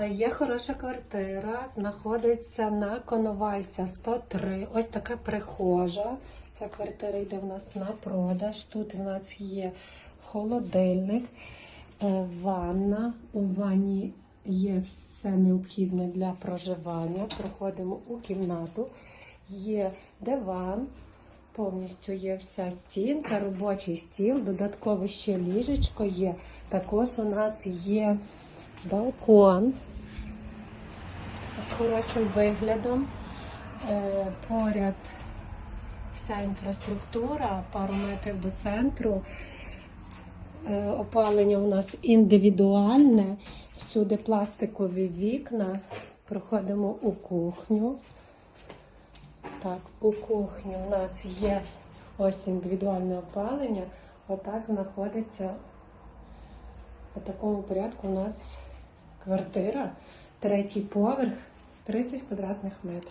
Е, Є хороша квартира, знаходиться на Коновальця 103. Ось така прихожа. Ця квартира йде в нас на продаж. Тут в нас є холодильник, е, ванна. У ванні є все необхідне для проживання. Проходимо у кімнату. Є диван, повністю є вся стінка, робочий стіл, додатково ще ліжечко є. Також у нас є балкон з хорошим виглядом. Е, Поряд вся інфраструктура, пару метрів до центру. Е, Опалення у нас індивідуальне, всюди пластикові вікна. Проходимо у кухню. Так, у кухні у нас є ось індивідуальне опалення. Отак знаходиться у такому порядку у нас квартира, третій поверх, 30 квадратних метрів.